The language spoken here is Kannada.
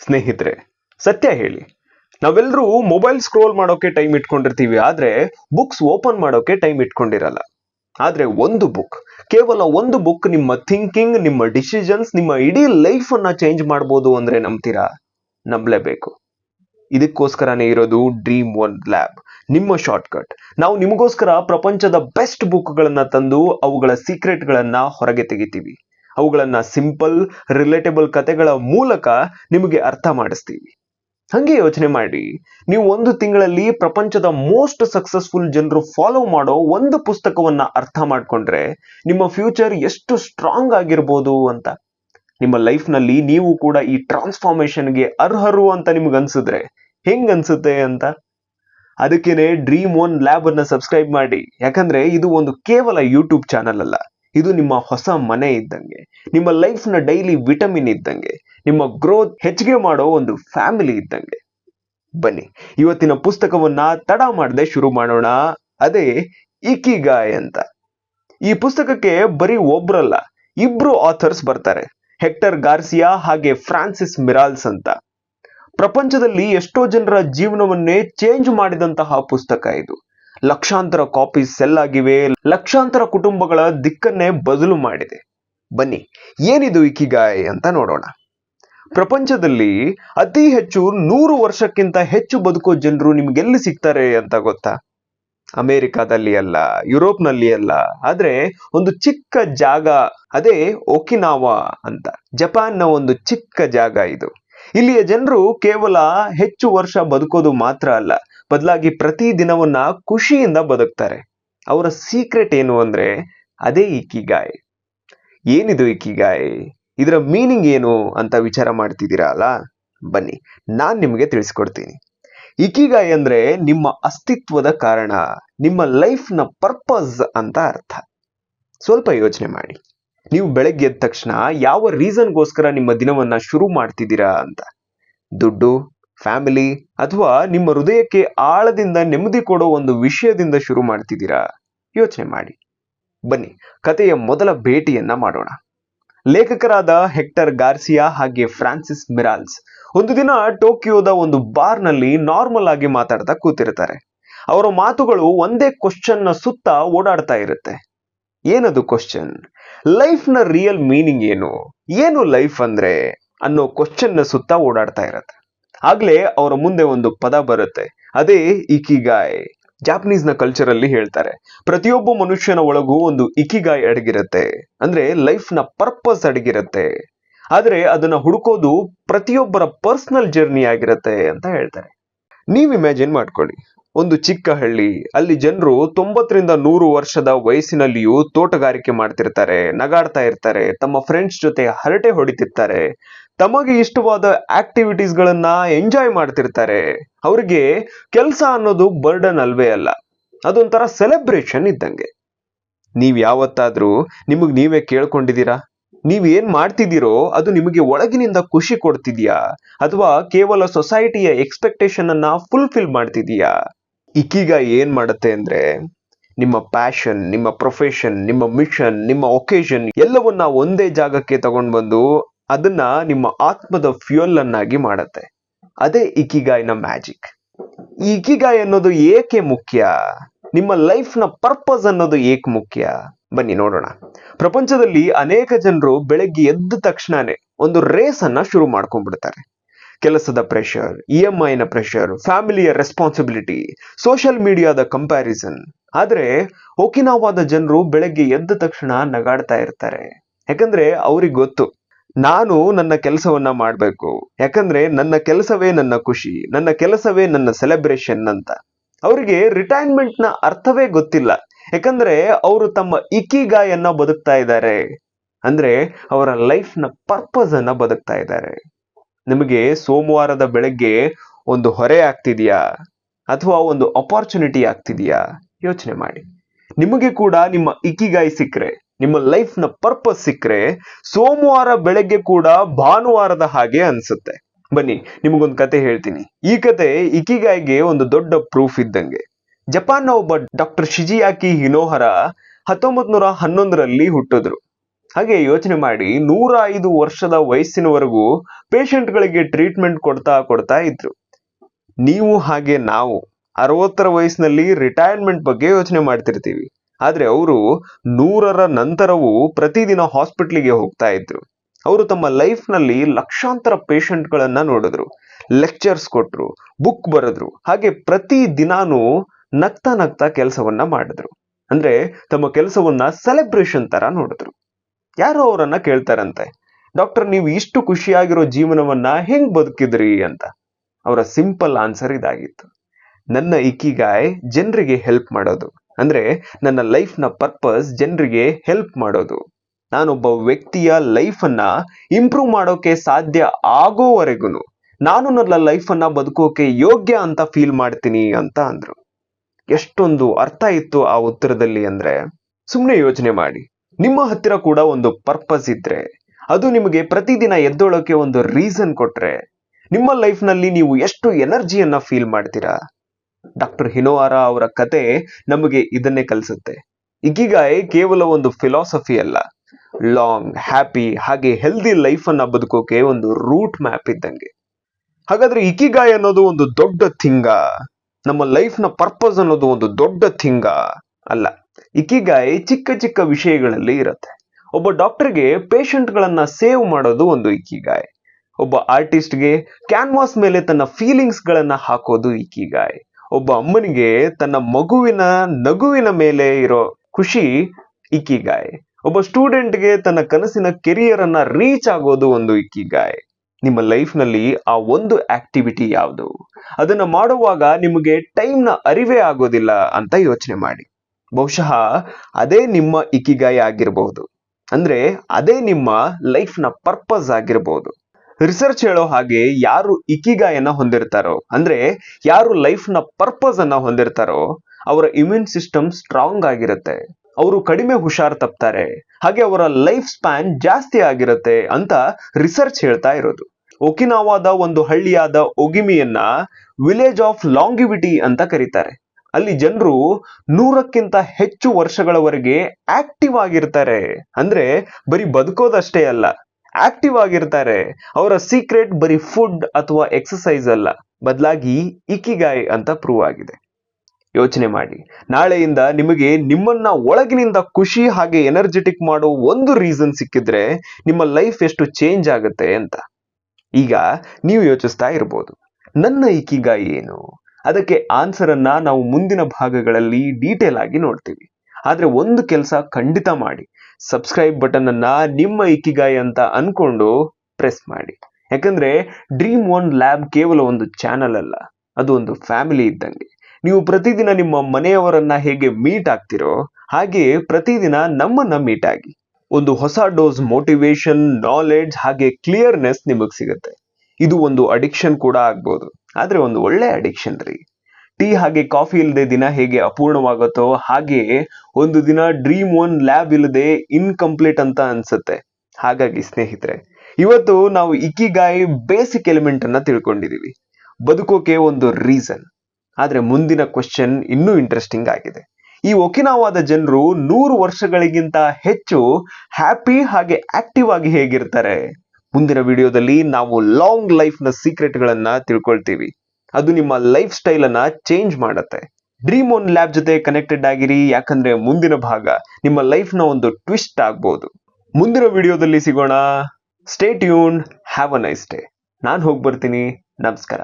ಸ್ನೇಹಿತರೆ, ಸತ್ಯ ಹೇಳಿ. ನಾವೆಲ್ಲರೂ ಮೊಬೈಲ್ ಸ್ಕ್ರೋಲ್ ಮಾಡೋಕೆ ಟೈಮ್ ಇಟ್ಕೊಂಡಿರ್ತೀವಿ, ಆದ್ರೆ ಬುಕ್ಸ್ ಓಪನ್ ಮಾಡೋಕೆ ಟೈಮ್ ಇಟ್ಕೊಂಡಿರಲ್ಲ. ಆದ್ರೆ ಒಂದು ಬುಕ್ ಕೇವಲ ಒಂದು ಬುಕ್ ನಿಮ್ಮ ಥಿಂಕಿಂಗ್ ನಿಮ್ಮ ಡಿಸಿಷನ್ಸ್ ನಿಮ್ಮ ಇಡೀ ಲೈಫ್ ಅನ್ನ ಚೇಂಜ್ ಮಾಡ್ಬೋದು ಅಂದ್ರೆ ನಂಬ್ತೀರಾ? ನಂಬಲೇಬೇಕು. ಇದಕ್ಕೋಸ್ಕರನೇ ಇರೋದು ಡ್ರೀಮ್ ಒನ್ ಲ್ಯಾಬ್ ನಿಮ್ಮ ಶಾರ್ಟ್ಕಟ್ ನಾವು ನಿಮಗೋಸ್ಕರ ಪ್ರಪಂಚದ ಬೆಸ್ಟ್ ಬುಕ್ಗಳನ್ನ ತಂದು ಅವುಗಳ ಸೀಕ್ರೆಟ್ಗಳನ್ನ ಹೊರಗೆ ತೆಗಿತೀವಿ. ಅವುಗಳನ್ನ ಸಿಂಪಲ್ ರಿಲೇಟೆಬಲ್ ಕತೆಗಳ ಮೂಲಕ ನಿಮಗೆ ಅರ್ಥ ಮಾಡಿಸ್ತೀವಿ. ಹಂಗೆ ಯೋಚನೆ ಮಾಡಿ. ನೀವು ಒಂದು ತಿಂಗಳಲ್ಲಿ ಪ್ರಪಂಚದ ಮೋಸ್ಟ್ ಸಕ್ಸಸ್ಫುಲ್ ಜನರು ಫಾಲೋ ಮಾಡೋ ಒಂದು ಪುಸ್ತಕವನ್ನ ಅರ್ಥ ಮಾಡ್ಕೊಂಡ್ರೆ ನಿಮ್ಮ ಫ್ಯೂಚರ್ ಎಷ್ಟು ಸ್ಟ್ರಾಂಗ್ ಆಗಿರ್ಬೋದು ಅಂತ. ನಿಮ್ಮ ಲೈಫ್ನಲ್ಲಿ ನೀವು ಕೂಡ ಈ ಟ್ರಾನ್ಸ್ಫಾರ್ಮೇಶನ್ಗೆ ಅರ್ಹರು ಅಂತ ನಿಮ್ಗೆ ಅನ್ಸಿದ್ರೆ ಹೆಂಗ್ ಅನ್ಸುತ್ತೆ ಅಂತ? ಅದಕ್ಕೇನೆ ಡ್ರೀಮ್ ಒನ್ ಲ್ಯಾಬ್ ಅನ್ನ ಸಬ್ಸ್ಕ್ರೈಬ್ ಮಾಡಿ. ಯಾಕಂದ್ರೆ ಇದು ಒಂದು ಕೇವಲ ಯೂಟ್ಯೂಬ್ ಚಾನಲ್ ಅಲ್ಲ. ಇದು ನಿಮ್ಮ ಹೊಸ ಮನೆ ಇದ್ದಂಗೆ, ನಿಮ್ಮ ಲೈಫ್ನ ಡೈಲಿ ವಿಟಮಿನ್ ಇದ್ದಂಗೆ, ನಿಮ್ಮ ಗ್ರೋತ್ ಹೆಚ್ಚಿಗೆ ಮಾಡೋ ಒಂದು ಫ್ಯಾಮಿಲಿ ಇದ್ದಂಗೆ. ಬನ್ನಿ, ಇವತ್ತಿನ ಪುಸ್ತಕವನ್ನ ತಡ ಮಾಡದೆ ಶುರು ಮಾಡೋಣ. ಅದೇ ಇಕಿಗಾಯ್ ಅಂತ. ಈ ಪುಸ್ತಕಕ್ಕೆ ಬರೀ ಒಬ್ರಲ್ಲ, ಇಬ್ರು ಆಥರ್ಸ್ ಬರ್ತಾರೆ. ಹೆಕ್ಟರ್ ಗಾರ್ಸಿಯಾ ಹಾಗೆ ಫ್ರಾನ್ಸಿಸ್ ಮಿರಾಲ್ಸ್ ಅಂತ. ಪ್ರಪಂಚದಲ್ಲಿ ಎಷ್ಟೋ ಜನರ ಜೀವನವನ್ನೇ ಚೇಂಜ್ ಮಾಡಿದಂತಹ ಪುಸ್ತಕ ಇದು. ಲಕ್ಷಾಂತರ ಕಾಪೀಸ್ ಸೆಲ್ ಆಗಿವೆ. ಲಕ್ಷಾಂತರ ಕುಟುಂಬಗಳ ದಿಕ್ಕನ್ನೇ ಬದಲು ಮಾಡಿದೆ. ಬನ್ನಿ, ಏನಿದು ಇಕಿಗಾಯ್ ಅಂತ ನೋಡೋಣ. ಪ್ರಪಂಚದಲ್ಲಿ ಅತಿ ಹೆಚ್ಚು ನೂರು ವರ್ಷಕ್ಕಿಂತ ಹೆಚ್ಚು ಬದುಕೋ ಜನರು ನಿಮ್ಗೆಲ್ಲಿ ಸಿಗ್ತಾರೆ ಅಂತ ಗೊತ್ತಾ? ಅಮೆರಿಕಾದಲ್ಲಿ ಅಲ್ಲ, ಯುರೋಪ್ನಲ್ಲಿ ಅಲ್ಲ, ಆದ್ರೆ ಒಂದು ಚಿಕ್ಕ ಜಾಗ, ಅದೇ ಒಕಿನಾವಾ ಅಂತ. ಜಪಾನ್ನ ಒಂದು ಚಿಕ್ಕ ಜಾಗ ಇದು. ಇಲ್ಲಿಯ ಜನರು ಕೇವಲ ಹೆಚ್ಚು ವರ್ಷ ಬದುಕೋದು ಮಾತ್ರ ಅಲ್ಲ, ಬದಲಾಗಿ ಪ್ರತಿ ದಿನವನ್ನ ಖುಷಿಯಿಂದ ಬದುಕ್ತಾರೆ. ಅವರ ಸೀಕ್ರೆಟ್ ಏನು ಅಂದ್ರೆ ಅದೇ ಇಕ್ಕಿಗಾಯ್ ಏನಿದು ಇಕ್ಕಿಗಾಯ್ ಇದರ ಮೀನಿಂಗ್ ಏನು ಅಂತ ವಿಚಾರ ಮಾಡ್ತಿದ್ದೀರಾ ಅಲ್ಲ? ಬನ್ನಿ, ನಾನ್ ನಿಮಗೆ ತಿಳಿಸ್ಕೊಡ್ತೀನಿ. ಇಕಿಗಾಯ್ ಅಂದ್ರೆ ನಿಮ್ಮ ಅಸ್ತಿತ್ವದ ಕಾರಣ, ನಿಮ್ಮ ಲೈಫ್ನ ಪರ್ಪಸ್ ಅಂತ ಅರ್ಥ. ಸ್ವಲ್ಪ ಯೋಚನೆ ಮಾಡಿ. ನೀವು ಬೆಳಗ್ಗೆ ಎದ್ದ ತಕ್ಷಣ ಯಾವ ರೀಸನ್ಗೋಸ್ಕರ ನಿಮ್ಮ ದಿನವನ್ನ ಶುರು ಮಾಡ್ತಿದ್ದೀರಾ ಅಂತ? ದುಡ್ಡು, ಫ್ಯಾಮಿಲಿ ಅಥವಾ ನಿಮ್ಮ ಹೃದಯಕ್ಕೆ ಆಳದಿಂದ ನೆಮ್ಮದಿ ಕೊಡೋ ಒಂದು ವಿಷಯದಿಂದ ಶುರು ಮಾಡ್ತಿದ್ದೀರಾ? ಯೋಚನೆ ಮಾಡಿ. ಬನ್ನಿ, ಕಥೆಯ ಮೊದಲ ಭೇಟಿಯನ್ನ ಮಾಡೋಣ. ಲೇಖಕರಾದ ಹೆಕ್ಟರ್ ಗಾರ್ಸಿಯಾ ಹಾಗೆ ಫ್ರಾನ್ಸಿಸ್ ಮಿರಾಲ್ಸ್ ಒಂದು ದಿನ ಟೋಕಿಯೋದ ಒಂದು ಬಾರ್ನಲ್ಲಿ ನಾರ್ಮಲ್ ಆಗಿ ಮಾತಾಡ್ತಾ ಕೂತಿರ್ತಾರೆ. ಅವರ ಮಾತುಗಳು ಒಂದೇ ಕ್ವಶನ್ನ ಸುತ್ತ ಓಡಾಡ್ತಾ ಇರುತ್ತೆ. ಏನದು ಕ್ವಶನ್ ಲೈಫ್ನ ರಿಯಲ್ ಮೀನಿಂಗ್ ಏನು? ಏನು ಲೈಫ್ ಅಂದ್ರೆ? ಅನ್ನೋ ಕ್ವಶನ್ನ ಸುತ್ತ ಓಡಾಡ್ತಾ ಇರತ್ತೆ. ಆಗ್ಲೇ ಅವರ ಮುಂದೆ ಒಂದು ಪದ ಬರುತ್ತೆ. ಅದೇ ಇಕಿಗಾಯ್. ಜಾಪನೀಸ್ನ ಕಲ್ಚರ್ ಅಲ್ಲಿ ಹೇಳ್ತಾರೆ, ಪ್ರತಿಯೊಬ್ಬ ಮನುಷ್ಯನ ಒಳಗೂ ಒಂದು ಇಕಿಗಾಯ್ ಅಡಗಿರುತ್ತೆ. ಅಂದ್ರೆ ಲೈಫ್ನ ಪರ್ಪಸ್ ಅಡಗಿರುತ್ತೆ. ಆದ್ರೆ ಅದನ್ನ ಹುಡುಕೋದು ಪ್ರತಿಯೊಬ್ಬರ ಪರ್ಸನಲ್ ಜರ್ನಿ ಆಗಿರುತ್ತೆ ಅಂತ ಹೇಳ್ತಾರೆ. ನೀವ್ ಇಮ್ಯಾಜಿನ್ ಮಾಡ್ಕೊಳ್ಳಿ. ಒಂದು ಚಿಕ್ಕ ಹಳ್ಳಿ. ಅಲ್ಲಿ ಜನರು ತೊಂಬತ್ತರಿಂದ ನೂರು ವರ್ಷದ ವಯಸ್ಸಿನಲ್ಲಿಯೂ ತೋಟಗಾರಿಕೆ ಮಾಡ್ತಿರ್ತಾರೆ, ನಗಾಡ್ತಾ ಇರ್ತಾರೆ, ತಮ್ಮ ಫ್ರೆಂಡ್ಸ್ ಜೊತೆ ಹರಟೆ ಹೊಡಿತಿರ್ತಾರೆ. ತಮಗೆ ಇಷ್ಟವಾದ ಆಕ್ಟಿವಿಟೀಸ್ ಗಳನ್ನ ಎಂಜಾಯ್ ಮಾಡ್ತಿರ್ತಾರೆ. ಅವ್ರಿಗೆ ಕೆಲಸ ಅನ್ನೋದು ಬರ್ಡನ್ ಅಲ್ವೇ ಅಲ್ಲ. ಅದೊಂಥರ ಸೆಲೆಬ್ರೇಷನ್ ಇದ್ದಂಗೆ. ನೀವ್ ಯಾವತ್ತಾದ್ರೂ ನಿಮಗ್ ನೀವೇ ಕೇಳ್ಕೊಂಡಿದ್ದೀರಾ? ನೀವ್ ಏನ್ ಮಾಡ್ತಿದ್ದೀರೋ ಅದು ನಿಮಗೆ ಒಳಗಿನಿಂದ ಖುಷಿ ಕೊಡ್ತಿದ್ಯಾ? ಅಥವಾ ಕೇವಲ ಸೊಸೈಟಿಯ ಎಕ್ಸ್ಪೆಕ್ಟೇಷನ್ ಅನ್ನ ಫುಲ್ಫಿಲ್ ಮಾಡ್ತಿದೀಯಾ ಇಕ್ಕೀಗ ಏನ್ ಮಾಡುತ್ತೆ ಅಂದ್ರೆ ನಿಮ್ಮ ಪ್ಯಾಷನ್ ನಿಮ್ಮ ಪ್ರೊಫೆಷನ್ ನಿಮ್ಮ ಮಿಷನ್ ನಿಮ್ಮ ಒಕೇಶನ್ ಎಲ್ಲವನ್ನ ಒಂದೇ ಜಾಗಕ್ಕೆ ತಗೊಂಡ್ ಬಂದು ಅದನ್ನ ನಿಮ್ಮ ಆತ್ಮದ ಫ್ಯೂಯಲ್ ಅನ್ನಾಗಿ ಮಾಡತ್ತೆ. ಅದೇ ಇಕಿಗಾಯ್ನ ಮ್ಯಾಜಿಕ್ ಈ ಅನ್ನೋದು ಏಕೆ ಮುಖ್ಯ? ನಿಮ್ಮ ಲೈಫ್ನ ಪರ್ಪಸ್ ಅನ್ನೋದು ಏಕೆ ಮುಖ್ಯ? ಬನ್ನಿ ನೋಡೋಣ. ಪ್ರಪಂಚದಲ್ಲಿ ಅನೇಕ ಜನರು ಬೆಳಗ್ಗೆ ಎದ್ದ ತಕ್ಷಣನೇ ಒಂದು ರೇಸ್ ಅನ್ನ ಶುರು ಮಾಡ್ಕೊಂಡ್ಬಿಡ್ತಾರೆ. ಕೆಲಸದ ಪ್ರೆಷರ್ ಇ ಎಂ ಐನ ಪ್ರೆಷರ್ ಫ್ಯಾಮಿಲಿಯ ರೆಸ್ಪಾನ್ಸಿಬಿಲಿಟಿ ಸೋಷಿಯಲ್ ಮೀಡಿಯಾದ ಕಂಪ್ಯಾರಿಸನ್ ಆದ್ರೆ, ಓಕಿನಾವಾದ ಜನರು ಬೆಳಗ್ಗೆ ಎದ್ದ ತಕ್ಷಣ ನಗಾಡ್ತಾ ಇರ್ತಾರೆ. ಯಾಕಂದ್ರೆ ಅವ್ರಿಗೆ ಗೊತ್ತು, ನಾನು ನನ್ನ ಕೆಲಸವನ್ನ ಮಾಡಬೇಕು. ಯಾಕಂದ್ರೆ ನನ್ನ ಕೆಲಸವೇ ನನ್ನ ಖುಷಿ, ನನ್ನ ಕೆಲಸವೇ ನನ್ನ ಸೆಲೆಬ್ರೇಷನ್ ಅಂತ. ಅವರಿಗೆ ರಿಟೈರ್ಮೆಂಟ್ನ ಅರ್ಥವೇ ಗೊತ್ತಿಲ್ಲ. ಯಾಕಂದ್ರೆ ಅವರು ತಮ್ಮ ಇಕಿಗಾಯನ್ನ ಬದುಕ್ತಾ ಇದ್ದಾರೆ. ಅಂದ್ರೆ ಅವರ ಲೈಫ್ನ ಪರ್ಪಸ್ ಅನ್ನ ಬದುಕ್ತಾ ಇದ್ದಾರೆ. ನಿಮಗೆ ಸೋಮವಾರದ ಬೆಳಗ್ಗೆ ಒಂದು ಹೊರೆ ಆಗ್ತಿದೆಯಾ? ಅಥವಾ ಒಂದು ಅಪಾರ್ಚುನಿಟಿ ಆಗ್ತಿದೆಯಾ? ಯೋಚನೆ ಮಾಡಿ. ನಿಮಗೆ ಕೂಡ ನಿಮ್ಮ ಇಕ್ಕಿಗಾಯಿ ಸಿಕ್ಕರೆ, ನಿಮ್ಮ ಲೈಫ್ನ ಪರ್ಪಸ್ ಸಿಕ್ಕರೆ, ಸೋಮವಾರ ಬೆಳಗ್ಗೆ ಕೂಡ ಭಾನುವಾರದ ಹಾಗೆ ಅನ್ಸುತ್ತೆ. ಬನ್ನಿ, ನಿಮಗೊಂದು ಕತೆ ಹೇಳ್ತೀನಿ. ಈ ಕತೆ ಇಕಿಗಾಯ್ಗೆ ಒಂದು ದೊಡ್ಡ ಪ್ರೂಫ್ ಇದ್ದಂಗೆ. ಜಪಾನ್ನ ಒಬ್ಬ ಡಾಕ್ಟರ್ ಶಿಜಿಯಾಕಿ ಹಿನೋಹರ ಹತ್ತೊಂಬತ್ ನೂರ ಹನ್ನೊಂದರಲ್ಲಿ ಹುಟ್ಟಿದ್ರು. ಹಾಗೆ ಯೋಚನೆ ಮಾಡಿ ನೂರ ಐದು ವರ್ಷದ ವಯಸ್ಸಿನವರೆಗೂ ಪೇಷಂಟ್ಗಳಿಗೆ ಟ್ರೀಟ್ಮೆಂಟ್ ಕೊಡ್ತಾ ಕೊಡ್ತಾ ಇದ್ರು. ನೀವು ಹಾಗೆ ನಾವು ಅರವತ್ತರ ವಯಸ್ಸಿನಲ್ಲಿ ರಿಟೈರ್ಮೆಂಟ್ ಬಗ್ಗೆ ಯೋಚನೆ ಮಾಡ್ತಿರ್ತೀವಿ. ಆದ್ರೆ ಅವರು ನೂರರ ನಂತರವೂ ಪ್ರತಿದಿನ ಹಾಸ್ಪಿಟ್ಲಿಗೆ ಹೋಗ್ತಾ ಇದ್ರು. ಅವರು ತಮ್ಮ ಲೈಫ್ನಲ್ಲಿ ಲಕ್ಷಾಂತರ ಪೇಷಂಟ್ ಗಳನ್ನ ನೋಡಿದ್ರು. ಲೆಕ್ಚರ್ಸ್ ಕೊಟ್ರು, ಬುಕ್ ಬರೆದ್ರು, ಹಾಗೆ ಪ್ರತಿ ದಿನಾನೂ ನಗ್ತಾ ನಗ್ತಾ ಕೆಲಸವನ್ನ ಮಾಡಿದ್ರು. ಅಂದ್ರೆ ತಮ್ಮ ಕೆಲಸವನ್ನ ಸೆಲೆಬ್ರೇಷನ್ ತರ ನೋಡಿದ್ರು. ಯಾರೋ ಅವರನ್ನ ಕೇಳ್ತಾರಂತೆ. ಡಾಕ್ಟರ್, ನೀವು ಇಷ್ಟು ಖುಷಿಯಾಗಿರೋ ಜೀವನವನ್ನ ಹೆಂಗ್ ಬದುಕಿದ್ರಿ ಅಂತ. ಅವರ ಸಿಂಪಲ್ ಆನ್ಸರ್ ಇದಾಗಿತ್ತು. ನನ್ನ ಇಕ್ಕಿಗಾಯ್ ಜನರಿಗೆ ಹೆಲ್ಪ್ ಮಾಡೋದು. ಅಂದ್ರೆ ನನ್ನ ಲೈಫ್ನ ಪರ್ಪಸ್ ಜನರಿಗೆ ಹೆಲ್ಪ್ ಮಾಡೋದು. ನಾನೊಬ್ಬ ವ್ಯಕ್ತಿಯ ಲೈಫ್ ಅನ್ನ ಇಂಪ್ರೂವ್ ಮಾಡೋಕೆ ಸಾಧ್ಯ ಆಗೋವರೆಗೂ ನಾನು ನನ್ನ ಲೈಫ್ ಅನ್ನ ಬದುಕೋಕೆ ಯೋಗ್ಯ ಅಂತ ಫೀಲ್ ಮಾಡ್ತೀನಿ ಅಂತ ಅಂದ್ರು. ಎಷ್ಟೊಂದು ಅರ್ಥ ಇತ್ತು ಆ ಉತ್ತರದಲ್ಲಿ ಅಂದ್ರೆ ಸುಮ್ಮನೆ ಯೋಚನೆ ಮಾಡಿ. ನಿಮ್ಮ ಹತ್ತಿರ ಕೂಡ ಒಂದು ಪರ್ಪಸ್ ಇದ್ರೆ, ಅದು ನಿಮಗೆ ಪ್ರತಿದಿನ ಎದ್ದೋಳಕ್ಕೆ ಒಂದು ರೀಸನ್ ಕೊಟ್ರೆ, ನಿಮ್ಮ ಲೈಫ್ನಲ್ಲಿ ನೀವು ಎಷ್ಟು ಎನರ್ಜಿಯನ್ನ ಫೀಲ್ ಮಾಡ್ತೀರಾ? ಡಾಕ್ಟರ್ ಹಿನೋವಾರ ಅವರ ಕತೆ ನಮಗೆ ಇದನ್ನೇ ಕಲಿಸುತ್ತೆ. ಈಗೀಗ ಕೇವಲ ಒಂದು ಫಿಲಾಸಫಿ ಅಲ್ಲ ಲಾಂಗ್ ಹ್ಯಾಪಿ ಹಾಗೆ ಹೆಲ್ದಿ ಲೈಫ್ ಅನ್ನ ಬದುಕೋಕೆ ಒಂದು ರೂಟ್ ಮ್ಯಾಪ್ ಇದ್ದಂಗೆ. ಹಾಗಾದ್ರೆ ಇಕಿಗಾಯ್ ಅನ್ನೋದು ಒಂದು ದೊಡ್ಡ ಥಿಂಗ ನಮ್ಮ ಲೈಫ್ನ ಪರ್ಪಸ್ ಅನ್ನೋದು ಒಂದು ದೊಡ್ಡ ಥಿಂಗ ಅಲ್ಲ. ಇಕಿಗಾಯ್ ಚಿಕ್ಕ ಚಿಕ್ಕ ವಿಷಯಗಳಲ್ಲಿ ಇರುತ್ತೆ. ಒಬ್ಬ ಡಾಕ್ಟರ್ಗೆ ಗಳನ್ನ ಸೇವ್ ಮಾಡೋದು ಒಂದು ಇಕಿಗಾಯ್ ಒಬ್ಬ ಆರ್ಟಿಸ್ಟ್ಗೆ ಕ್ಯಾನ್ವಾಸ್ ಮೇಲೆ ತನ್ನ ಫೀಲಿಂಗ್ಸ್ ಗಳನ್ನ ಹಾಕೋದು ಇಕಿಗಾಯ್ ಒಬ್ಬ ಅಮ್ಮನಿಗೆ ತನ್ನ ಮಗುವಿನ ನಗುವಿನ ಮೇಲೆ ಇರೋ ಖುಷಿ ಇಕಿಗಾಯ್ ಒಬ್ಬ ಸ್ಟೂಡೆಂಟ್ಗೆ ತನ್ನ ಕನಸಿನ ಕೆರಿಯರ್ ಅನ್ನ ರೀಚ್ ಆಗೋದು ಒಂದು ಇಕಿಗಾಯ್ ನಿಮ್ಮ ಲೈಫ್ನಲ್ಲಿ ಆ ಒಂದು ಆಕ್ಟಿವಿಟಿ ಯಾವುದು? ಅದನ್ನ ಮಾಡುವಾಗ ನಿಮಗೆ ಟೈಮ್ನ ಅರಿವೇ ಆಗೋದಿಲ್ಲ ಅಂತ ಯೋಚನೆ ಮಾಡಿ. ಬಹುಶಃ ಅದೇ ನಿಮ್ಮ ಇಕಿಗಾಯ ಆಗಿರಬಹುದು. ಅಂದ್ರೆ ಅದೇ ನಿಮ್ಮ ಲೈಫ್ನ ಪರ್ಪಸ್ ಆಗಿರಬಹುದು. ರಿಸರ್ಚ್ ಹೇಳೋ ಹಾಗೆ ಯಾರು ಇಕಿಗಾಯನ್ನ ಹೊಂದಿರ್ತಾರೋ, ಅಂದ್ರೆ ಯಾರು ಲೈಫ್ನ ಪರ್ಪಸ್ ಅನ್ನ ಹೊಂದಿರ್ತಾರೋ, ಅವರ ಇಮ್ಯೂನ್ ಸಿಸ್ಟಮ್ ಸ್ಟ್ರಾಂಗ್ ಆಗಿರುತ್ತೆ. ಅವರು ಕಡಿಮೆ ಹುಷಾರ್ ತಪ್ತಾರೆ, ಹಾಗೆ ಅವರ ಲೈಫ್ ಸ್ಪ್ಯಾನ್ ಜಾಸ್ತಿ ಆಗಿರುತ್ತೆ ಅಂತ ರಿಸರ್ಚ್ ಹೇಳ್ತಾ ಇರೋದು. ಒಕಿನಾವಾದ ಒಂದು ಹಳ್ಳಿಯಾದ ಒಗಿಮಿಯನ್ನ ವಿಲೇಜ್ ಆಫ್ ಲಾಂಗಿವಿಟಿ ಅಂತ ಕರೀತಾರೆ. ಅಲ್ಲಿ ಜನರು ನೂರಕ್ಕಿಂತ ಹೆಚ್ಚು ವರ್ಷಗಳವರೆಗೆ ಆಕ್ಟಿವ್ ಆಗಿರ್ತಾರೆ. ಅಂದ್ರೆ ಬರೀ ಬದುಕೋದಷ್ಟೇ ಅಲ್ಲ ಆಕ್ಟಿವ್ ಆಗಿರ್ತಾರೆ. ಅವರ ಸೀಕ್ರೆಟ್ ಬರೀ ಫುಡ್ ಅಥವಾ ಎಕ್ಸಸೈಸ್ ಅಲ್ಲ, ಬದಲಾಗಿ ಇಕಿಗಾಯ್ ಅಂತ ಪ್ರೂವ್ ಆಗಿದೆ. ಯೋಚನೆ ಮಾಡಿ. ನಾಳೆಯಿಂದ ನಿಮಗೆ ನಿಮ್ಮನ್ನ ಒಳಗಿನಿಂದ ಖುಷಿ ಹಾಗೆ ಎನರ್ಜೆಟಿಕ್ ಮಾಡೋ ಒಂದು ರೀಸನ್ ಸಿಕ್ಕಿದ್ರೆ ನಿಮ್ಮ ಲೈಫ್ ಎಷ್ಟು ಚೇಂಜ್ ಆಗುತ್ತೆ ಅಂತ. ಈಗ ನೀವು ಯೋಚಿಸ್ತಾ ಇರ್ಬೋದು. ನನ್ನ ಇಕಿಗಾಯಿ ಏನು? ಅದಕ್ಕೆ ಆನ್ಸರ್ ಅನ್ನ ನಾವು ಮುಂದಿನ ಭಾಗಗಳಲ್ಲಿ ಡೀಟೇಲ್ ಆಗಿ ನೋಡ್ತೀವಿ. ಆದ್ರೆ ಒಂದು ಕೆಲಸ ಖಂಡಿತ ಮಾಡಿ. ಸಬ್ಸ್ಕ್ರೈಬ್ ಬಟನ್ ಅನ್ನ ನಿಮ್ಮ ಇಕ್ಕಿಗಾಯಿ ಅಂತ ಅನ್ಕೊಂಡು ಪ್ರೆಸ್ ಮಾಡಿ. ಯಾಕಂದ್ರೆ ಡ್ರೀಮ್ ಒನ್ ಲ್ಯಾಬ್ ಕೇವಲ ಒಂದು ಚಾನಲ್ ಅಲ್ಲ, ಅದು ಒಂದು ಫ್ಯಾಮಿಲಿ ಇದ್ದಂಗೆ. ನೀವು ಪ್ರತಿದಿನ ನಿಮ್ಮ ಮನೆಯವರನ್ನ ಹೇಗೆ ಮೀಟ್ ಆಗ್ತಿರೋ ಹಾಗೆ ಪ್ರತಿದಿನ ನಮ್ಮನ್ನ ಮೀಟ್ ಆಗಿ. ಒಂದು ಹೊಸ ಡೋಸ್ ಮೋಟಿವೇಶನ್ ನಾಲೆಡ್ಜ್ ಹಾಗೆ ಕ್ಲಿಯರ್ನೆಸ್ ನಿಮಗೆ ಸಿಗುತ್ತೆ. ಇದು ಒಂದು ಅಡಿಕ್ಷನ್ ಕೂಡ ಆಗ್ಬೋದು. ಆದ್ರೆ ಒಂದು ಒಳ್ಳೆ ಅಡಿಕ್ಷನ್ ರೀ. ಟೀ ಹಾಗೆ ಕಾಫಿ ಇಲ್ಲದೆ ದಿನ ಹೇಗೆ ಅಪೂರ್ಣವಾಗುತ್ತೋ ಹಾಗೆ ಒಂದು ದಿನ ಡ್ರೀಮ್ ಒನ್ ಲ್ಯಾಬ್ ಇಲ್ಲದೆ ಇನ್ಕಂಪ್ಲೀಟ್ ಅಂತ ಅನ್ಸುತ್ತೆ. ಹಾಗಾಗಿ ಸ್ನೇಹಿತರೆ, ಇವತ್ತು ನಾವು ಇಕಿಗಾಯಿ ಬೇಸಿಕ್ ಎಲಿಮೆಂಟ್ ಅನ್ನ ತಿಳ್ಕೊಂಡಿದೀವಿ. ಬದುಕೋಕೆ ಒಂದು ರೀಸನ್ ಆದ್ರೆ ಮುಂದಿನ ಕ್ವಶನ್ ಇನ್ನೂ ಇಂಟ್ರೆಸ್ಟಿಂಗ್ ಆಗಿದೆ. ಈ ಒಕಿನಾವಾದ ಜನರು ನೂರು ವರ್ಷಗಳಿಗಿಂತ ಹೆಚ್ಚು ಹ್ಯಾಪಿ ಹಾಗೆ ಆಕ್ಟಿವ್ ಆಗಿ ಹೇಗಿರ್ತಾರೆ? ಮುಂದಿನ ವಿಡಿಯೋದಲ್ಲಿ ನಾವು ಲಾಂಗ್ ಲೈಫ್ನ ಸೀಕ್ರೆಟ್ ಗಳನ್ನ ತಿಳ್ಕೊಳ್ತೀವಿ. ಅದು ನಿಮ್ಮ ಲೈಫ್ ಸ್ಟೈಲ್ ಅನ್ನ ಚೇಂಜ್ ಮಾಡುತ್ತೆ. ಡ್ರೀಮ್ ಒನ್ ಲ್ಯಾಬ್ ಜೊತೆ ಕನೆಕ್ಟೆಡ್ ಆಗಿರಿ, ಯಾಕಂದ್ರೆ ಮುಂದಿನ ಭಾಗ ನಿಮ್ಮ ಲೈಫ್ನ ಒಂದು ಟ್ವಿಸ್ಟ್ ಆಗ್ಬೋದು. ಮುಂದಿನ ವಿಡಿಯೋದಲ್ಲಿ ಸಿಗೋಣ. Stay tune have a nice day ನಾನು ಹೋಗಿ ಬರ್ತೀನಿ ನಮಸ್ಕಾರ.